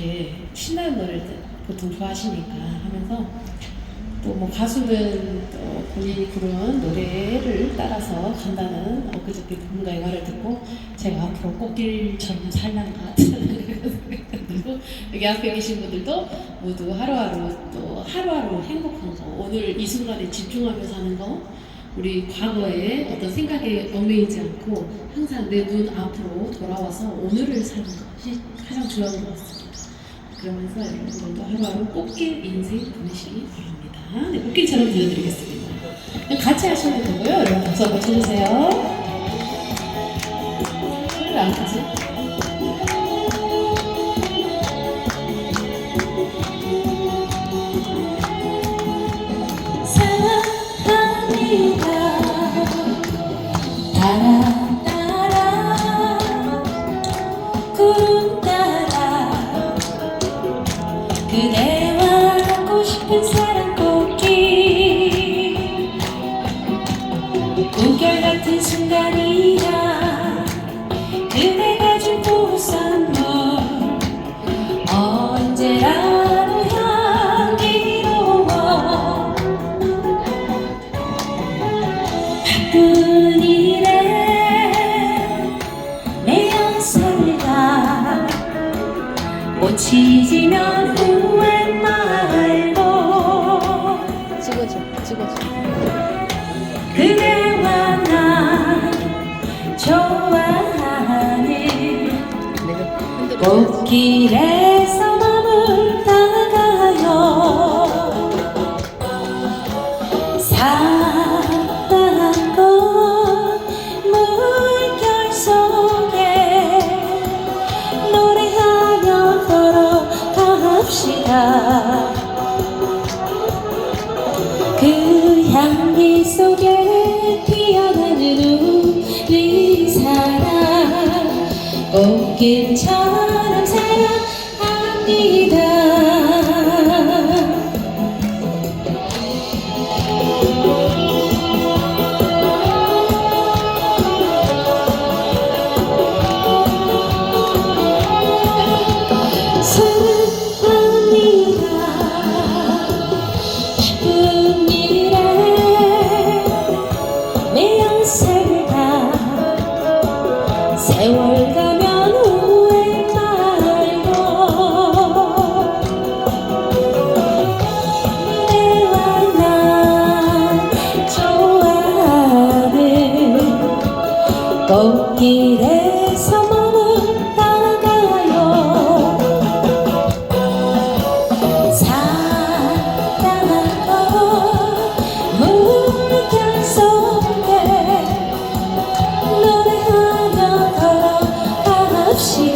이렇게 신나는 노래를 보통 좋아하시니까 하면서 또 뭐 가수는 또 본인이 부른 노래를 따라서 간다는 엊그저께 누군가의 말을 듣고 제가 앞으로 꽃길처럼 생각이 들고 여기 앞에 계신 분들도 모두 하루하루 또 하루하루 행복한 거 오늘 이 순간에 집중하며 사는 거 우리 과거에 어떤 생각에 얽매이지 않고 항상 내 눈 앞으로 돌아와서 오늘을 사는 것이 가장 중요한 것 같습니다. 그러면서 여러분들도 하루하루 꽃길 인생 보내시기 바랍니다. 네, 꽃길처럼 들려드리겠습니다. 네, 같이 하셔도 되고요. 여러분 박수 한번 쳐주세요. 왜안? 사랑합니다 따라 따라 구름 그대와 갖고 싶은 사랑 꽃길 꿈결 같은 순간이야. 그대가 준 꽃선물 언제라도 향기로워. 바쁜 일에 내가 꽃이 지면 후 그대와 나 흔들어. 꽃길에서 머물다가요 사랑한 꽃 물결 속에 노래하며 걸어갑시다 향기 속에 피어나는 우리 사랑. 꽃길처럼 사랑합니다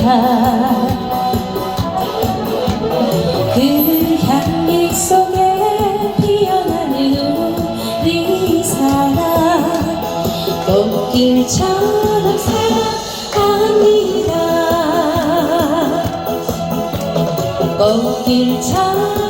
걸어갑시다 그 향기 속에 피어나는 우리 사랑. 꽃길처럼 사랑합니다 꽃길처럼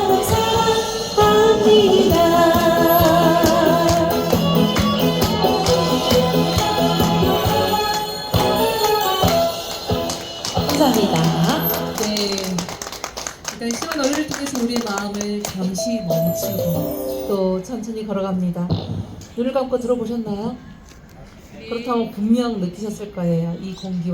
감사합니다. 네. 일단 심한 노래를 통해서 우리의 마음을 잠시 멈추고 또 천천히 걸어갑니다. 눈을 감고 들어보셨나요? 그렇다면 분명 느끼셨을 거예요. 이 공기와